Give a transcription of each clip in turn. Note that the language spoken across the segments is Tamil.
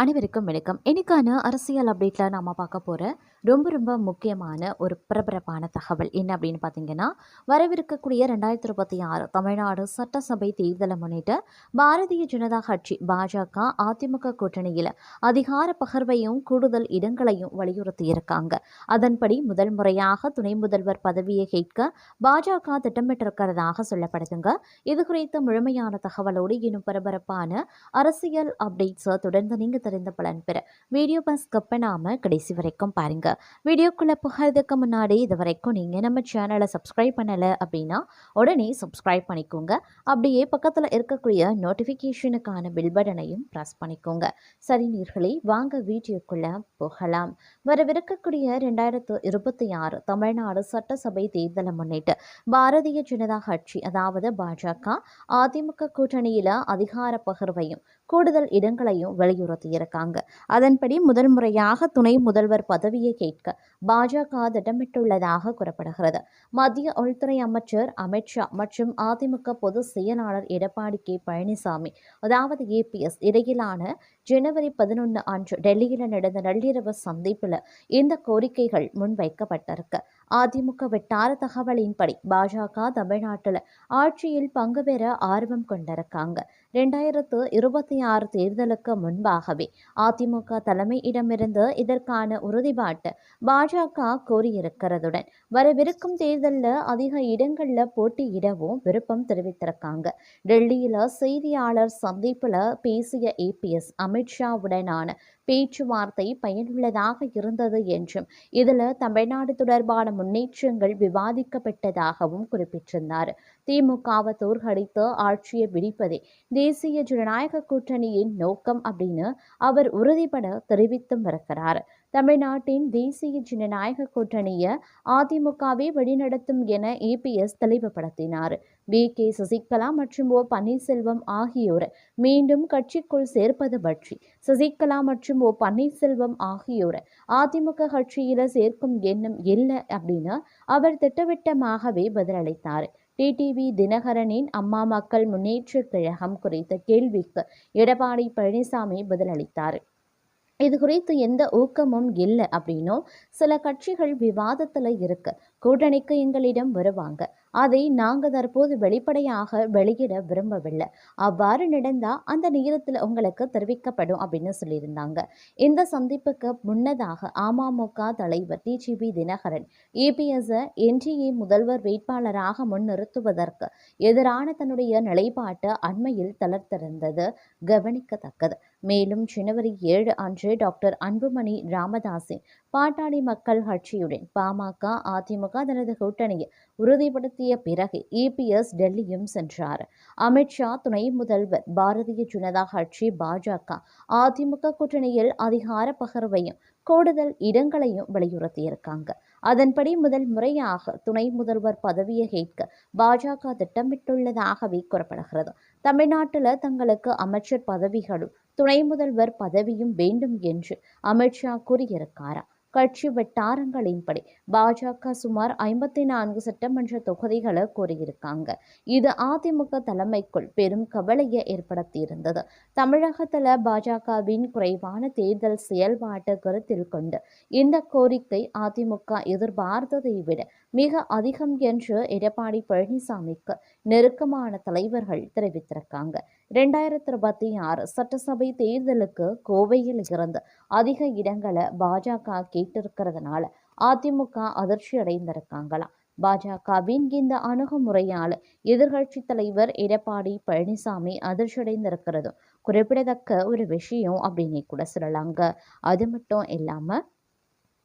அனைவருக்கும் வணக்கம். இன்னைக்கான அரசியல் அப்டேட்டில் நாம் பார்க்க போகிற ரொம்ப ரொம்ப முக்கியமான ஒரு பரபரப்பான தகவல். என்ன அப்படின்னு பார்த்தீங்கன்னா வரவிருக்கக்கூடிய ரெண்டாயிரத்தி இருபத்தி ஆறு தமிழ்நாடு சட்டசபை தேர்தலை முன்னிட்டு பாரதிய ஜனதா கட்சி பாஜக அதிமுக கூட்டணியில் அதிகார பகிர்வையும் கூடுதல் இடங்களையும் வலியுறுத்தியிருக்காங்க. அதன்படி முதல் முறையாக துணை முதல்வர் பதவியை கேட்க பாஜக திட்டமிட்டிருக்கிறதாக சொல்லப்படுதுங்க. இது குறித்த முழுமையான தகவலோடு இன்னும் பரபரப்பான அரசியல் அப்டேட்ஸை தொடர்ந்து நீங்கள் தெரிந்த பலன் பெற வீடியோ பஸ் கப்பனாம கடைசி வரைக்கும் பாருங்க. வீடியோக்குள்ளே புகறதுக்கு முன்னாடி இது வரைக்கும் நீங்கள் நம்ம சேனலை சப்ஸ்கிரைப் பண்ணலை அப்படின்னா உடனே சப்ஸ்கிரைப் பண்ணிக்கோங்க. அப்படியே பக்கத்தில் இருக்கக்கூடிய நோட்டிஃபிகேஷனுக்கான பில் பட்டனையும் ப்ரெஸ் பண்ணிக்கோங்க. சரி நீர்களே வாங்க வீடியோக்குள்ளே போகலாம். வரவிருக்கக்கூடிய ரெண்டாயிரத்து இருபத்தி ஆறு தமிழ்நாடு சட்டசபை தேர்தலை முன்னிட்டு பாரதிய ஜனதா கட்சி அதாவது பாஜக அதிமுக கூட்டணியில் அதிகார பகிர்வையும் கூடுதல் இடங்களையும் வலியுறுத்தியிருக்காங்க. அதன்படி முதல் முறையாக துணை முதல்வர் பதவியை கேட்க பாஜக திட்டமிட்டுள்ளதாக கூறப்படுகிறது. மத்திய உள்துறை அமைச்சர் அமித்ஷா மற்றும் அதிமுக பொதுச் செயலாளர் எடப்பாடி கே. பழனிசாமி அதாவது ஏபிஎஸ் இடையிலான ஜனவரி பதினொன்று அன்று டெல்லியில் நடந்த நள்ளிரவு சந்திப்பில் இந்த கோரிக்கைகள் முன்வைக்கப்பட்டிருக்கு. அதிமுக வட்டார தகவலின்படி பாஜக தமிழ்நாட்டில் ஆட்சியில் பங்கு பெற ஆர்வம் கொண்டிருக்காங்க. ரெண்டாயிரத்து இருபத்தி ஆறு தேர்தலுக்கு முன்பாகவே அதிமுக தலைமையிடமிருந்து இதற்கான உறுதிப்பாட்டு பாஜக கோரியிருக்கிறதுடன் வரவிருக்கும் தேர்தலில் அதிக இடங்களில் போட்டியிடவும் விருப்பம் தெரிவித்திருக்காங்க. டெல்லியில் செய்தியாளர் சந்திப்பில் பேசிய ஏபிஎஸ் அமித்ஷாவுடனான பேச்சுவார்த்தை பயனுள்ளதாக இருந்தது என்றும் இதில் தமிழ்நாடு தொடர்பான முன்னேற்றங்கள் விவாதிக்கப்பட்டதாகவும் குறிப்பிட்டிருந்தார். திமுகவை தோற்கடித்து ஆட்சியை பிடிப்பதே தேசிய ஜனநாயக கூட்டணியின் நோக்கம் அப்படின்னு அவர் உறுதிபட தெரிவித்தும் வருகிறார் தமிழ்நாட்டின் தேசிய ஜனநாயக கூட்டணியை அதிமுகவே வழிநடத்தும் என ஏபிஎஸ் தெளிவுபடுத்தினார். வி. கே. சசிகலா மற்றும் ஓ. பன்னீர்செல்வம் ஆகியோர் மீண்டும் கட்சிக்குள் சேர்ப்பது பற்றி சசிகலா மற்றும் ஓ. பன்னீர்செல்வம் ஆகியோர் அதிமுக கட்சியில சேர்க்கும் எண்ணம் இல்லை அப்படின்னு அவர் திட்டவட்டமாகவே பதிலளித்தார். டிடிவி தினகரனின் அம்மா மக்கள் முன்னேற்ற கழகம் குறித்த கேள்விக்கு எடப்பாடி பழனிசாமி பதிலளித்தார். இது குறித்து எந்த ஊக்கமும் இல்லை அப்படின்னும் சில கட்சிகள் விவாதத்தில் இருக்கு. கூட்டணிக்கு எங்களிடம் வருவாங்க. அதை நாங்கள் தற்போது வெளிப்படையாக வெளியிட விரும்பவில்லை. அவ்வாறு நடந்தால் அந்த நேரத்தில் உங்களுக்கு தெரிவிக்கப்படும் அப்படின்னு சொல்லியிருந்தாங்க. இந்த சந்திப்புக்கு முன்னதாக அமமுக தலைவர் டிஜிபி தினகரன் இபிஎஸ்ஸை என்டிஏ முதல்வர் வேட்பாளராக முன்னிறுத்துவதற்கு எதிரான தன்னுடைய நிலைப்பாட்டு அண்மையில் தளர்த்திருந்தது கவனிக்கத்தக்கது. மேலும் ஜனவரி ஏழு அன்று டாக்டர் அன்புமணி ராமதாஸின் பாட்டாளி மக்கள் கட்சியுடன் பாமக அதிமுக தனது கூட்டணியை உறுதிப்படுத்திய பிறகு இபிஎஸ் டெல்லியும் சென்றார். அமித்ஷா துணை முதல்வர். பாரதிய ஜனதா கட்சி பாஜக அதிமுக கூட்டணியில் அதிகார பகிர்வையும் கூடுதல் இடங்களையும் வலியுறுத்தியிருக்காங்க. அதன்படி முதல் முறையாக துணை முதல்வர் பதவியை கேட்க பாஜக திட்டமிட்டுள்ளதாகவே கூறப்படுகிறது. தமிழ்நாட்டில் தங்களுக்கு அமைச்சர் பதவிகளும் துணை முதல்வர் பதவியும் வேண்டும் என்று அமித்ஷா கூறியிருக்காராம் கட்சி வட்டாரங்களின்படி பாஜக சுமார் ஐம்பத்தி நான்கு சட்டமன்ற தொகுதிகளை கோரியிருக்காங்க. இது அதிமுக தலைமைக்குள் பெரும் கவலையை ஏற்படுத்தியிருந்தது. தமிழகத்தில் பாஜகவின் குறைவான தேர்தல் செயல்பாட்டை கருத்தில் கொண்டு இந்த கோரிக்கை அதிமுக எதிர்பார்த்ததை விட மிக அதிகம் என்று எடப்பாடி பழனிசாமிக்கு நெருக்கமான தலைவர்கள் தெரிவித்திருக்காங்க. ரெண்டாயிரத்தி இருபத்தி ஆறு சட்டசபை தேர்தலுக்கு கோவையில் இருந்து அதிக இடங்களை பாஜக கேட்டிருக்கிறதுனால அதிமுக அதிர்ச்சி அடைந்திருக்காங்களாம். பாஜகவின் இந்த அணுகுமுறையால் எதிர்கட்சி தலைவர் எடப்பாடி பழனிசாமி அதிர்ச்சியடைந்திருக்கிறதும் குறிப்பிடத்தக்க ஒரு விஷயம் அப்படின்னு கூட சொல்லலாங்க. அது மட்டும் இல்லாமல்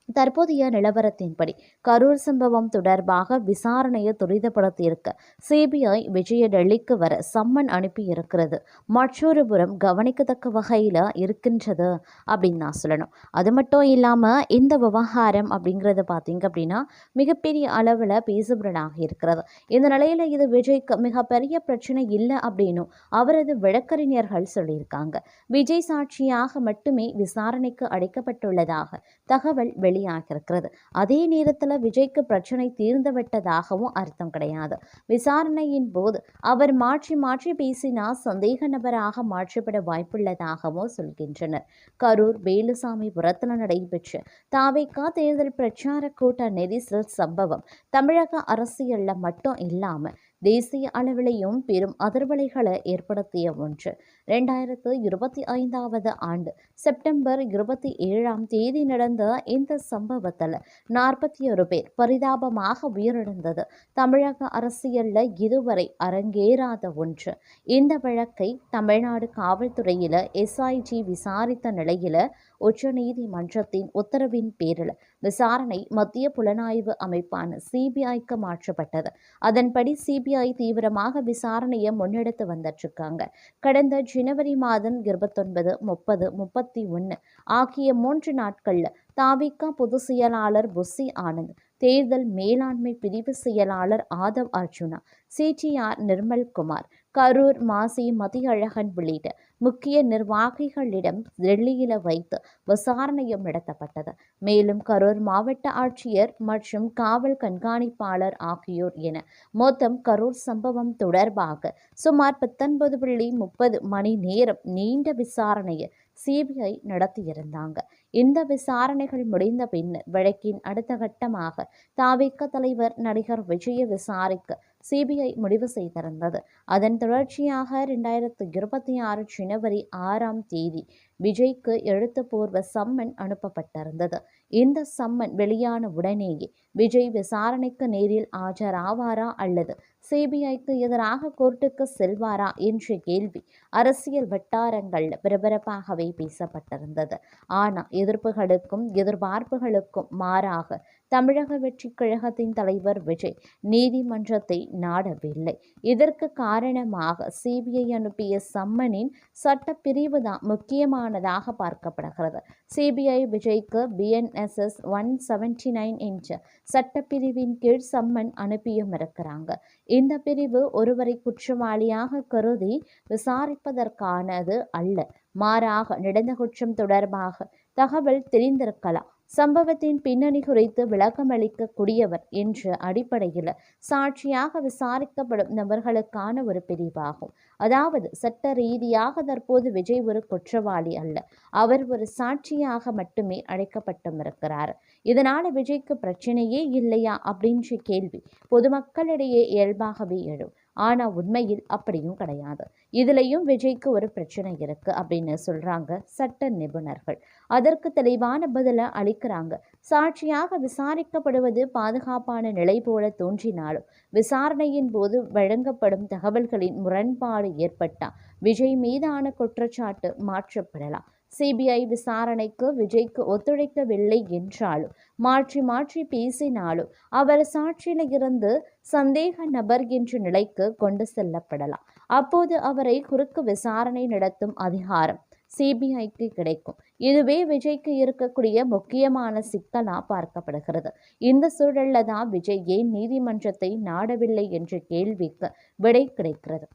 தற்போதைய நிலவரத்தின்படி கரூர் சம்பவம் தொடர்பாக விசாரணையை துரிதப்படுத்தியிருக்க சிபிஐ விஜய டெல்லிக்கு வர சம்மன் அனுப்பியிருக்கிறது. மற்றொரு புறம் கவனிக்கத்தக்க வகையில் இருக்கின்றது அப்படின்னு நான் சொல்லணும். அது மட்டும் இல்லாமல் இந்த விவகாரம் அப்படிங்கிறது பார்த்தீங்க அப்படின்னா மிகப்பெரிய அளவில் பேசுபொருளாக இருக்கிறது. இந்த நிலையில் இது விஜய்க்கு மிகப்பெரிய பிரச்சனை இல்லை அப்படின்னும் அவரது வழக்கறிஞர்கள் சொல்லியிருக்காங்க. விஜய் சாட்சியாக மட்டுமே விசாரணைக்கு அழைக்கப்பட்டுள்ளதாக தகவல் வெளி வெளியாகியிருக்கிறது அதே நேரத்தில் விஜய்க்கு பிரச்சனை தீர்ந்து விட்டதாகவும் அர்த்தம் கிடையாது. விசாரணையின் போது அவர் மாற்றி மாற்றி பேசினால் சந்தேக நபராக மாற்றப்பட வாய்ப்புள்ளதாகவும் சொல்கின்றனர். கரூர் வேலுசாமி புறத்தில் நடைபெற்ற தாவேக்கா தேர்தல் பிரச்சார கூட்ட நெரிசல் சம்பவம் தமிழக அரசியலில் மட்டும் இல்லாமல் தேசிய அளவிலையும் பெரும் அதிர்வலைகளை ஏற்படுத்திய ஒன்று. ரெண்டாயிரத்து இருபத்தி ஐந்தாவது ஆண்டு செப்டம்பர் இருபத்தி ஏழாம் தேதி நடந்த இந்த சம்பவத்தில் நாற்பத்தி ஒரு பேர் பரிதாபமாக உயிரிழந்தது. தமிழக அரசியலில் இதுவரை அரங்கேறாத ஒன்று. இந்த வழக்கை தமிழ்நாடு காவல்துறையில் எஸ்ஐஜி விசாரித்த நிலையில் உச்சநீதிமன்றத்தின் உத்தரவின் பேரில் விசாரணை மத்திய புலனாய்வு அமைப்பான சிபிஐக்கு மாற்றப்பட்டது. அதன்படி சிபிஐ தீவிரமாக விசாரணையை முன்னெடுத்து வந்துட்டுருக்காங்க. கடந்த ஜனவரி மாதம் இருபத்தொன்பது முப்பது முப்பத்தி ஒன்று ஆகிய மூன்று நாட்களில் தாவிகா பொதுச் செயலாளர் புஸ்ஸி ஆனந்த் தேர்தல் மேலாண்மை பிரிவு செயலாளர் Aadhav Arjuna C T R Nirmalkumar Karur மாசி மதியழகன் உள்ளிட்ட முக்கிய நிர்வாகிகளிடம் டெல்லியில் வைத்து விசாரணையும் நடத்தப்பட்டது. மேலும் கரூர் மாவட்ட ஆட்சியர் மற்றும் காவல் கண்காணிப்பாளர் ஆகியோர் என மொத்தம் கரூர் சம்பவம் தொடர்பாக சுமார் பத்தொன்பது புள்ளி முப்பது மணி நேரம் நீண்ட விசாரணையை சிபிஐ நடத்தியிருந்தாங்க. இந்த விசாரணைகள் முடிந்த பின்னர் வழக்கின் அடுத்த கட்டமாக தாவிக்க தலைவர் நடிகர் விஜய விசாரிக்க சிபிஐ முடிவு செய்திருந்தது. அதன் தொடர்ச்சியாக இரண்டாயிரத்து இருபத்தி ஆறு ஜனவரி ஆறாம் தேதி விஜய்க்கு எழுத்துப்பூர்வ சம்மன் அனுப்பப்பட்டிருந்தது. இந்த சம்மன் வெளியான உடனேயே விஜய் விசாரணைக்கு நேரில் ஆஜராவாரா அல்லது சிபிஐக்கு எதிராக கோர்ட்டுக்கு செல்வாரா என்ற கேள்வி அரசியல் வட்டாரங்களில் பிரபரப்பாகவே பேசப்பட்டிருந்தது. ஆனால் எதிர்ப்புகளுக்கும் எதிர்பார்ப்புகளுக்கும் மாறாக தமிழக வெற்றி கழகத்தின் தலைவர் விஜய் நீதிமன்றத்தை நாடவில்லை. இதற்கு காரணமாக சிபிஐ அனுப்பிய சம்மனின் சட்டப்பிரிவு தான் முக்கியமானதாக பார்க்கப்படுகிறது. சிபிஐ விஜய்க்கு பிஎன்எஸ்எஸ் ஒன் செவன்டி நைன் என்ற சட்டப்பிரிவின் கீழ் சம்மன் அனுப்பியும் இருக்கிறாங்க இந்த பிரிவு ஒருவரை குற்றவாளியாக கருதி விசாரிப்பதற்கானது அல்ல. மாறாக நடந்த குற்றம் தொடர்பாக தகவல் தெரிந்திருக்கலாம். சம்பவத்தின் பின்னணி குறித்து விளக்கமளிக்க கூடியவர் என்ற அடிப்படையில் சாட்சியாக விசாரிக்கப்படும் நபர்களுக்கான ஒரு பிரிவாகும். அதாவது சட்ட ரீதியாக தற்போது விஜய் ஒரு குற்றவாளி அல்ல. அவர் ஒரு சாட்சியாக மட்டுமே அழைக்கப்பட்டும் இருக்கிறார். இதனால விஜய்க்கு பிரச்சனையே இல்லையா அப்படின்ற கேள்வி பொதுமக்களிடையே இயல்பாகவே எழும். ஆனால் உண்மையில் அப்படியும் கிடையாது. இதுலேயும் விஜய்க்கு ஒரு பிரச்சனை இருக்கு அப்படின்னு சொல்கிறாங்க சட்ட நிபுணர்கள். அதற்கு தெளிவான பதிலை அளிக்கிறாங்க. சாட்சியாக விசாரிக்கப்படுவது பாதுகாப்பான நிலை போல தோன்றினாலும் விசாரணையின் போது வழங்கப்படும் தகவல்களின் முரண்பாடு ஏற்பட்டால் விஜய் மீதான குற்றச்சாட்டு மாற்றப்படலாம். சிபிஐ விசாரணைக்கு விஜய்க்கு ஒத்துழைக்கவில்லை என்றாலும் மாற்றி மாற்றி பேசினாலும் அவர் சாட்சியில் இருந்து சந்தேக நபர் என்ற நிலைக்கு கொண்டு செல்லப்படலாம். அப்போது அவரை குறுக்கு விசாரணை நடத்தும் அதிகாரம் சிபிஐக்கு கிடைக்கும். இதுவே விஜய்க்கு இருக்கக்கூடிய முக்கியமான சிக்கலா பார்க்கப்படுகிறது. இந்த சூழல்ல தான் விஜய் ஏன் நீதிமன்றத்தை நாடவில்லை என்ற கேள்விக்கு விடை கிடைக்கிறது.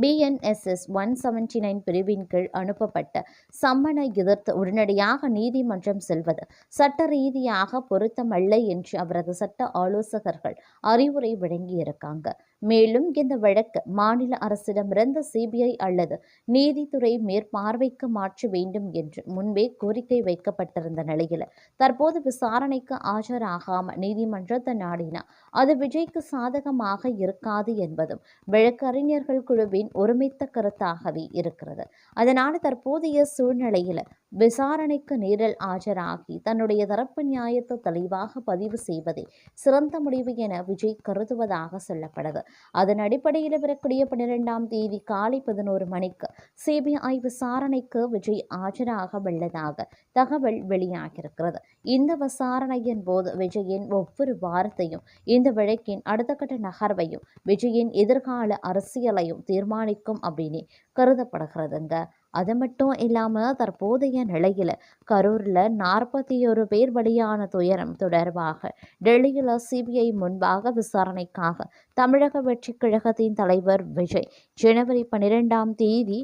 பிஎன்எஸ்எஸ் ஒன் செவன்டி நைன் பிரிவின் கீழ் அனுப்பப்பட்ட சம்மனை எதிர்த்து உடனடியாக நீதிமன்றம் செல்வது. சட்ட ரீதியாக பொருத்தமல்ல என்று அவரது சட்ட ஆலோசகர்கள் அறிவுரை வழங்கியிருக்காங்க. மேலும் இந்த வழக்கு மாநில அரசிடமிருந்து சிபிஐ அல்லது நீதித்துறை மேற்பார்வைக்கு மாற்ற வேண்டும் என்று முன்பே கோரிக்கை வைக்கப்பட்டிருந்த நிலையில் தற்போது விசாரணைக்கு ஆஜராகாம நீதிமன்றத்தை நாடினா அது விஜய்க்கு சாதகமாக இருக்காது என்பதும் வழக்கறிஞர்கள் குழுவின் ஒருமித்த கருத்தாகவே இருக்கிறது. அதனால் தற்போதைய சூழ்நிலையில் விசாரணைக்கு நேரில் ஆஜராகி தன்னுடைய தரப்பு நியாயத்தை தெளிவாக பதிவு செய்வதே சிறந்த முடிவு என விஜய் கருதுவதாக சொல்லப்படுது. அதன் அடிப்படையில் வரக்கூடிய பன்னிரெண்டாம் தேதி காலை பதினோரு மணிக்கு சிபிஐ விசாரணைக்கு விஜய் ஆஜராக உள்ளதாக தகவல் வெளியாகியிருக்கிறது. இந்த விசாரணையின் போது விஜயின் ஒவ்வொரு வாரத்தையும் இந்த வழக்கின் அடுத்த கட்ட நகர்வையும் விஜயின் எதிர்கால அரசியலையும் தீர்மானிக்கும் அப்படின்னு கருதப்படுகிறதுங்க அது மட்டும் இல்லாமல் தற்போதைய நிலையில் கரூரில் நாற்பத்தி ஒரு பேர் பலியான துயரம் தொடர்பாக டெல்லியில் சிபிஐ முன்பாக விசாரணைக்காக தமிழக வெற்றி கழகத்தின் தலைவர் விஜய் ஜனவரி பன்னிரெண்டாம் தேதி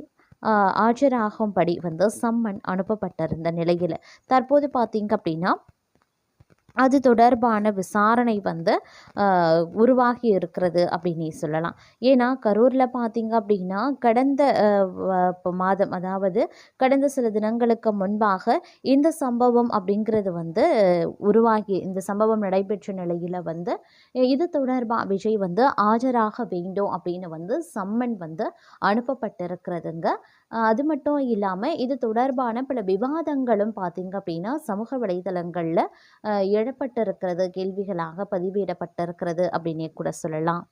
ஆஜராகும்படி வந்து சம்மன் அனுப்பப்பட்டிருந்த நிலையில் தற்போது பார்த்தீங்க அப்படின்னா அது தொடர்பான விசாரணை வந்து உருவாகி இருக்கிறது அப்படின்னே சொல்லலாம். ஏன்னா கரூரில் பார்த்தீங்க அப்படின்னா கடந்த மாதம் அதாவது கடந்த சில தினங்களுக்கு முன்பாக இந்த சம்பவம் அப்படிங்கிறது வந்து உருவாகி இந்த சம்பவம் நடைபெற்ற நிலையில் வந்து இது தொடர்பாக விஜய் வந்து ஆஜராக வேண்டும் அப்படின்னு வந்து சம்மன் வந்து அனுப்பப்பட்டிருக்கிறதுங்க. அது மட்டும் இல்லாமல் இது தொடர்பான பல விவாதங்களும் பார்த்தீங்க அப்படின்னா சமூக வலைதளங்களில் எழப்பட்டிருக்கிறது கேள்விகளாக பதிவிடப்பட்டிருக்கிறது அப்படின்னே கூட சொல்லலாம்.